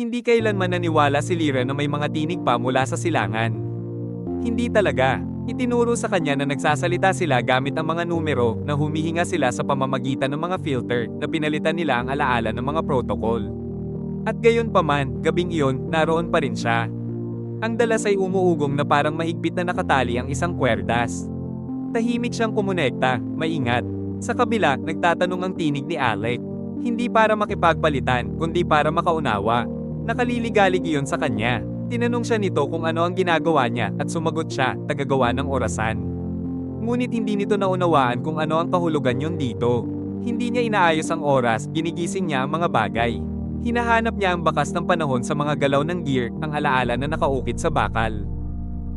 Hindi kailanman naniwala si Lira na may mga tinig pa mula sa silangan. Hindi talaga. Itinuro sa kanya na nagsasalita sila gamit ang mga numero na humihinga sila sa pamamagitan ng mga filter na pinalitan nila ang alaala ng mga protocol. At gayon pa man, gabing iyon, naroon pa rin siya. Ang dalas ay umuugong na parang mahigpit na nakatali ang isang kwerdas. Tahimik siyang kumonekta, maingat. Sa kabila, nagtatanong ang tinig ni Alec. Hindi para makipagpalitan, kundi para makaunawa. Nakaliligalig iyon sa kanya. Tinanong siya nito kung ano ang ginagawa niya at sumagot siya, tagagawa ng orasan. Ngunit hindi nito naunawaan kung ano ang kahulugan yun dito. Hindi niya inaayos ang oras, ginigising niya ang mga bagay. Hinahanap niya ang bakas ng panahon sa mga galaw ng gear, ang alaala na nakaukit sa bakal.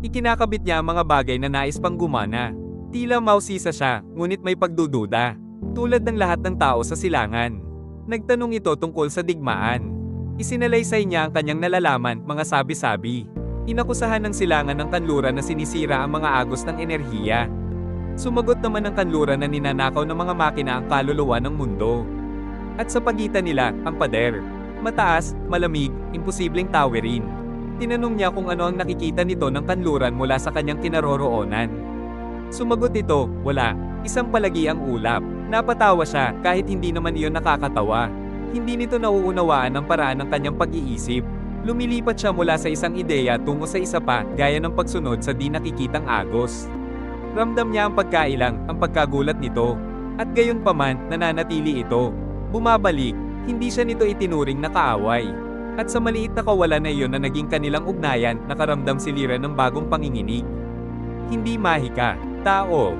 Ikinakabit niya ang mga bagay na nais pang gumana. Tila mausisa siya, ngunit may pagdududa. Tulad ng lahat ng tao sa silangan. Nagtanong ito tungkol sa digmaan. Isinalaysay niya ang kanyang nalalaman, mga sabi-sabi. Inakusahan ng silangan ng kanluran na sinisira ang mga agos ng enerhiya. Sumagot naman ng kanluran na ninanakaw ng mga makina ang kaluluwa ng mundo. At sa pagitan nila, ang pader. Mataas, malamig, imposibleng tawerin. Tinanong niya kung ano ang nakikita nito ng kanluran mula sa kanyang kinaroroonan. Sumagot ito, wala. Isang palagi ang ulap. Napatawa siya kahit hindi naman iyon nakakatawa. Hindi nito nauunawaan ang paraan ng kanyang pag-iisip. Lumilipat siya mula sa isang ideya tungo sa isa pa gaya ng pagsunod sa di nakikitang agos. Ramdam niya ang pagkailang, ang pagkagulat nito. At gayon pa man, nananatili ito. Bumabalik, hindi siya nito itinuring na kaaway. At sa maliit na kawalan na iyon na naging kanilang ugnayan, nakaramdam si Lira ng bagong panginginig. Hindi mahika, tao,